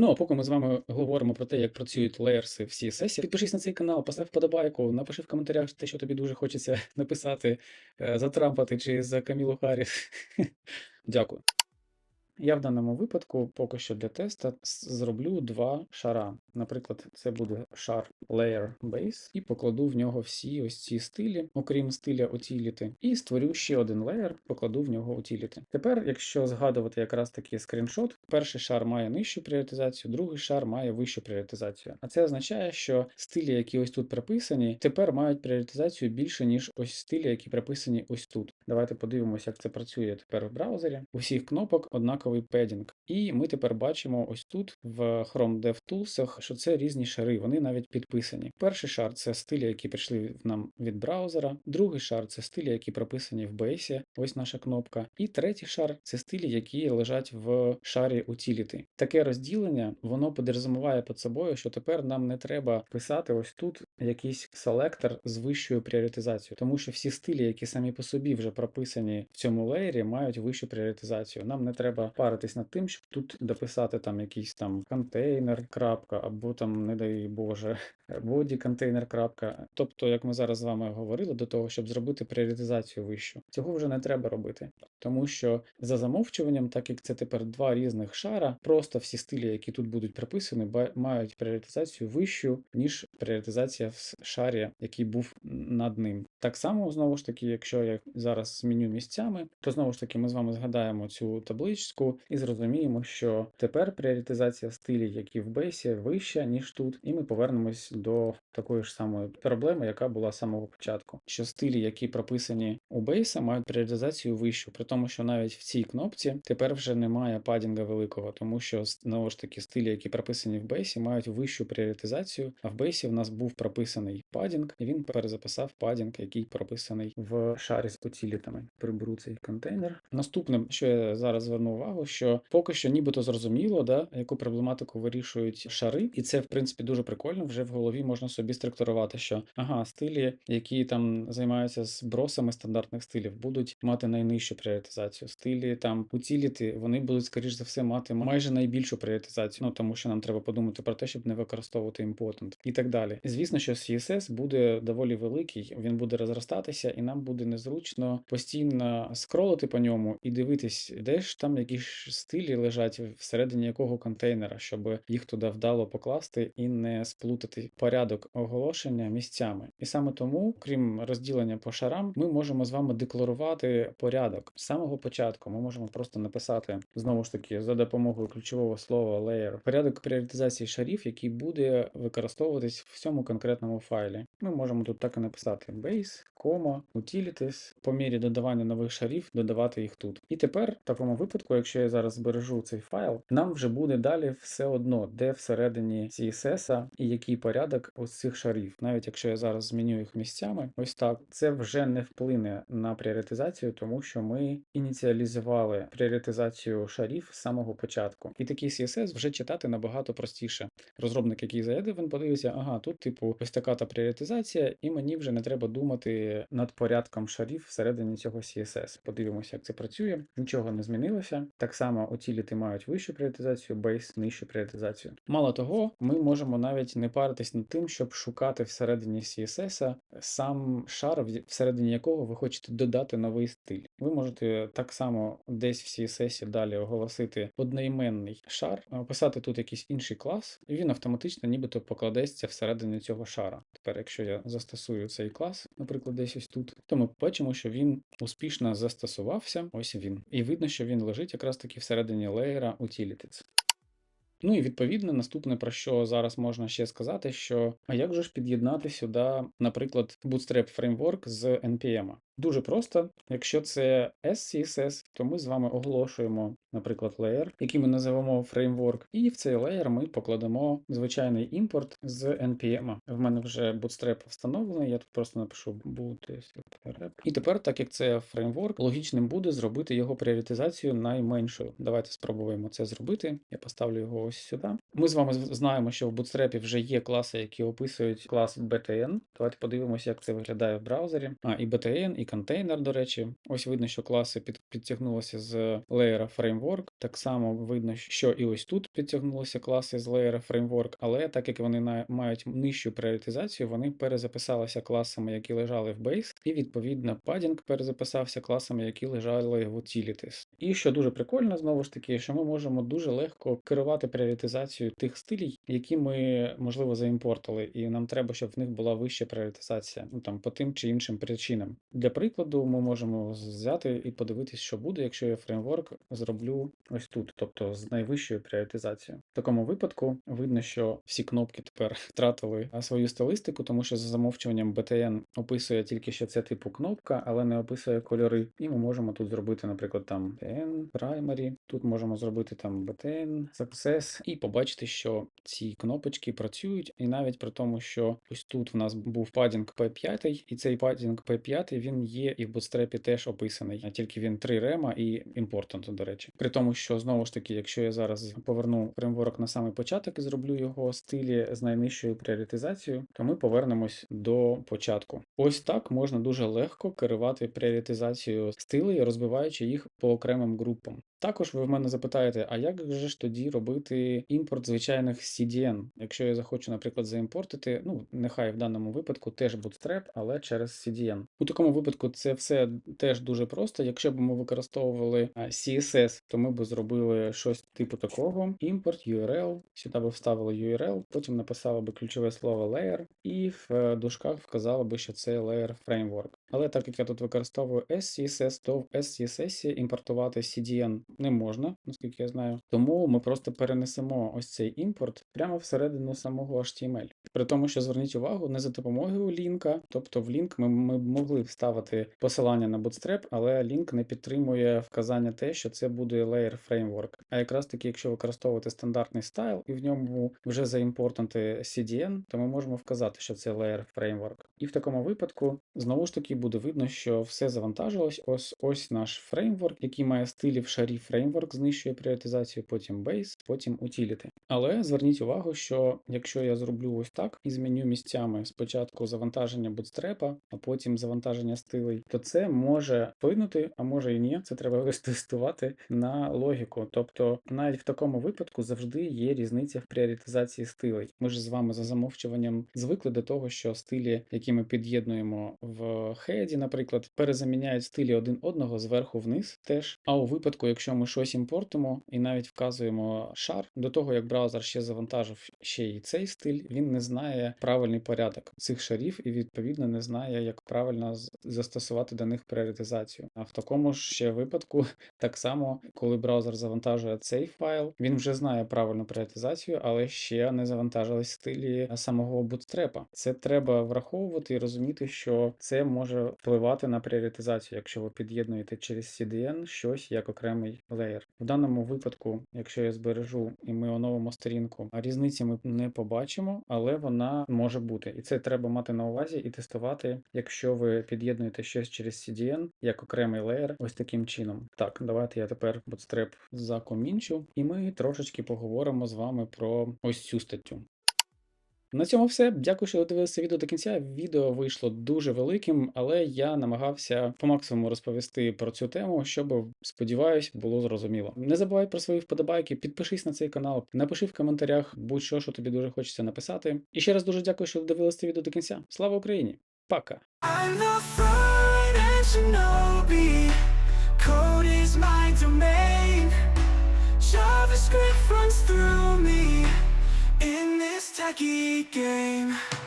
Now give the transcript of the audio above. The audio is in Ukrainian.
Ну а поки ми з вами говоримо про те, як працюють леєрси в CSS, підпишись на цей канал, постав вподобайку, напиши в коментарях те, що тобі дуже хочеться написати е, за Трампа чи за Камілу Харріс. Дякую. Я в даному випадку поки що для теста зроблю два шара. Наприклад, це буде шар Layer Base, і покладу в нього всі ось ці стилі, окрім стиля Utility, і створю ще один леєр, покладу в нього Utility. Тепер, якщо згадувати якраз таки скріншот, перший шар має нижчу пріоритизацію, другий шар має вищу пріоритизацію. А це означає, що стилі, які ось тут приписані, тепер мають пріоритизацію більше, ніж ось стилі, які приписані ось тут. Давайте подивимося, як це працює тепер в браузері. У всіх кнопок однаковий педінг. І ми тепер бачимо ось тут в Chrome DevTools, що це різні шари, вони навіть підписані. Перший шар це стилі, які прийшли нам від браузера, другий шар це стилі, які прописані в бейсі, ось наша кнопка. І третій шар це стилі, які лежать в шарі Utility. Таке розділення воно підрозуміває під собою, що тепер нам не треба писати ось тут якийсь селектор з вищою пріоритизацією, тому що всі стилі, які самі по собі вже прописані в цьому леєрі, мають вищу пріоритизацію. Нам не треба паритись над тим, щоб тут дописати там якийсь там контейнер, крапка, або там, не дай Боже, боді контейнер, крапка. Тобто, як ми зараз з вами говорили, до того, щоб зробити пріоритизацію вищу, цього вже не треба робити, тому що за замовчуванням, так як це тепер два різних шара, просто всі стилі, які тут будуть прописані, ба- мають пріоритизацію вищу, ніж пріоритизація в шарі, який був над ним. Так само, знову ж таки, якщо я зараз зміню місцями, то знову ж таки ми з вами згадаємо цю табличку і зрозуміємо, що тепер пріоритизація стилів, які в бейсі, вища, ніж тут, і ми повернемось до такої ж самої проблеми, яка була з самого початку. Що стилі, які прописані у бейса, мають пріоритизацію вищу, при тому, що навіть в цій кнопці тепер вже немає падінга великого, тому що знову ж таки стилі, які прописані в бейсі, мають вищу пріоритизацію. А в бейсі в нас був прописаний падінг, і він перезаписав падінг, який прописаний в шарі з утилітами. Приберу цей контейнер. Наступне, що я зараз зверну увагу, що поки що нібито зрозуміло, да, яку проблематику вирішують шари, і це в принципі дуже прикольно. Вже в голові можна собі структурувати, що ага, стилі, які там займаються збросами стандартних стилів, будуть мати найнижчу пріоритизацію. Стилі там утіліти, вони будуть, скоріш за все, мати майже найбільшу пріоритизацію, ну тому що нам треба подумати про те, щоб не використовувати імпотент і так далі. Звісно, що CSS буде доволі великий, він буде розростатися, і нам буде незручно постійно скролити по ньому і дивитись, де ж там якісь стилі лежать всередині якого контейнера, щоб їх туди вдало покласти і не сплутати порядок оголошення місцями. І саме тому, крім розділення по шарам, ми можемо з вами декларувати порядок з самого початку. Ми можемо просто написати знову ж таки за допомогою ключового слова layer порядок пріоритизації шарів, який буде використовуватись в цьому конкретному файлі. Ми можемо тут так і написати base, кома, utilities, по мірі додавання нових шарів, додавати їх тут. І тепер, в такому випадку, якщо я зараз збережу цей файл, нам вже буде далі все одно, де всередині CSS і який порядок ось цих шарів. Навіть якщо я зараз зміню їх місцями, ось так, це вже не вплине на пріоритизацію, тому що ми ініціалізували пріоритизацію шарів з самого початку. І такий CSS вже читати набагато простіше. Розробник, який зайде, він подивиться, ага, тут, типу, ось така та пріоритизація, і мені вже не треба думати над порядком шарів всередині цього CSS. Подивимося, як це працює. Нічого не змінилося. Так само утіліти мають вищу пріоритизацію, бейс нижчу пріоритизацію. Мало того, ми можемо навіть не паритись над тим, щоб шукати всередині CSS сам шар, всередині якого ви хочете додати новий стиль. Ви можете так само десь в CSS далі оголосити одноіменний шар, описати тут якийсь інший клас, і він автоматично нібито покладеться всередині цього шара. Тепер, якщо я застосую цей клас, наприклад, десь ось тут, то ми бачимо, що він успішно застосувався. Ось він. І видно, що він лежить якраз таки всередині леєра Utilities. Ну і відповідно, наступне про що зараз можна ще сказати, що а як же ж під'єднати сюди, наприклад, Bootstrap Framework з NPM? Дуже просто, якщо це SCSS, то ми з вами оголошуємо, наприклад, layer, який ми називаємо framework, і в цей layer ми покладемо звичайний імпорт з NPM. В мене вже Bootstrap встановлений, я тут просто напишу Bootstrap. І тепер, так як це фреймворк, логічним буде зробити його пріоритизацію найменшою. Давайте спробуємо це зробити. Я поставлю його ось сюди. Ми з вами знаємо, що в Bootstrap вже є класи, які описують клас BTN. Давайте подивимося, як це виглядає в браузері. А, і BTN, і контейнер, до речі. Ось видно, що класи під, підтягнулися з Layer Framework. Так само видно, що і ось тут підтягнулися класи з Layer Framework, але так як вони на, мають нижчу пріоритизацію, вони перезаписалися класами, які лежали в Base, і відповідно padding перезаписався класами, які лежали в Utilities. І що дуже прикольно, знову ж таки, що ми можемо дуже легко керувати пріоритизацією тих стилів, які ми, можливо, заімпортили, і нам треба, щоб в них була вища пріоритизація, ну там по тим чи іншим причинам. Для прикладу, ми можемо взяти і подивитись, що буде, якщо я фреймворк зроблю ось тут, тобто з найвищою пріоритизацією. В такому випадку видно, що всі кнопки тепер втратили свою стилистику, тому що за замовчуванням BTN описує тільки що це типу кнопка, але не описує кольори. І ми можемо тут зробити, наприклад, там BTN Primary, тут можемо зробити там BTN Success і побачити, що ці кнопочки працюють, і навіть при тому, що ось тут в нас був падінг P5, і цей падінг P5 він є і в Bootstrap теж описаний, а тільки він 3 рема і important, до речі. При тому, що знову ж таки, якщо я зараз поверну фреймворк на самий початок і зроблю його стилі з найнижчою пріоритизацією, то ми повернемось до початку. Ось так можна дуже легко керувати пріоритизацією стилей, розбиваючи їх по окремим групам. Також ви в мене запитаєте, а як же ж тоді робити імпорт звичайних CDN? Якщо я захочу, наприклад, заімпортити, ну нехай в даному випадку теж Bootstrap, але через CDN. У такому випадку це все теж дуже просто. Якщо б ми використовували CSS, то ми б зробили щось типу такого: імпорт URL, сюди б вставили URL, потім написали б ключове слово layer, і в е, дужках вказали би, що це layer framework. Але так як я тут використовую SCSS, то в SCSS імпортувати CDN не можна, наскільки я знаю. Тому ми просто перенесемо ось цей імпорт прямо всередину самого HTML. При тому, що зверніть увагу, не за допомогою лінка, тобто в лінк ми, ми могли вставити посилання на Bootstrap, але лінк не підтримує вказання те, що це буде layer framework. А якраз таки, якщо використовувати стандартний стайл і в ньому вже заімпортнути CDN, то ми можемо вказати, що це layer framework. І в такому випадку знову ж таки буде видно, що все завантажилось. Ось ось наш фреймворк, який має стилі в шарі фреймворк, знищує пріоритизацію, потім base, потім utility. Але зверніть увагу, що якщо я зроблю ось так і зміню місцями спочатку завантаження bootstrap, а потім завантаження стилей, то це може вплинути, а може і ні. Це треба тестувати на логіку. Тобто, навіть в такому випадку завжди є різниця в пріоритизації стилей. Ми ж з вами за замовчуванням звикли до того, що стилі, які ми під'єднуємо в хеді, наприклад, перезаміняють стилі один одного зверху вниз теж. А у випадку, якщо ми щось імпортимо і навіть вказуємо шар, до того як браузер ще завантажив ще й цей стиль, він не знає правильний порядок цих шарів і відповідно не знає, як правильно застосувати до них пріоритизацію. А в такому ж ще випадку, так само, коли браузер завантажує цей файл, він вже знає правильну пріоритизацію, але ще не завантажились стилі самого бутстрепа. Це треба враховувати і розуміти, що це може впливати на пріоритизацію, якщо ви під'єднуєте через CDN щось як окремий леєр. В даному випадку, якщо я збережу і ми оновимо сторінку, різниці ми не побачимо, але вона може бути. І це треба мати на увазі і тестувати, якщо ви під'єднуєте щось через CDN як окремий леєр, ось таким чином. Так, давайте я тепер Bootstrap закомінчу, і ми трошечки поговоримо з вами про ось цю статтю. На цьому все. Дякую, що дивилися відео до кінця. Відео вийшло дуже великим, але я намагався по максимуму розповісти про цю тему, щоб, сподіваюсь, було зрозуміло. Не забувай про свої вподобайки, підпишись на цей канал, напиши в коментарях будь-що, що тобі дуже хочеться написати. І ще раз дуже дякую, що дивилися відео до кінця. Слава Україні! Пока! wacky game.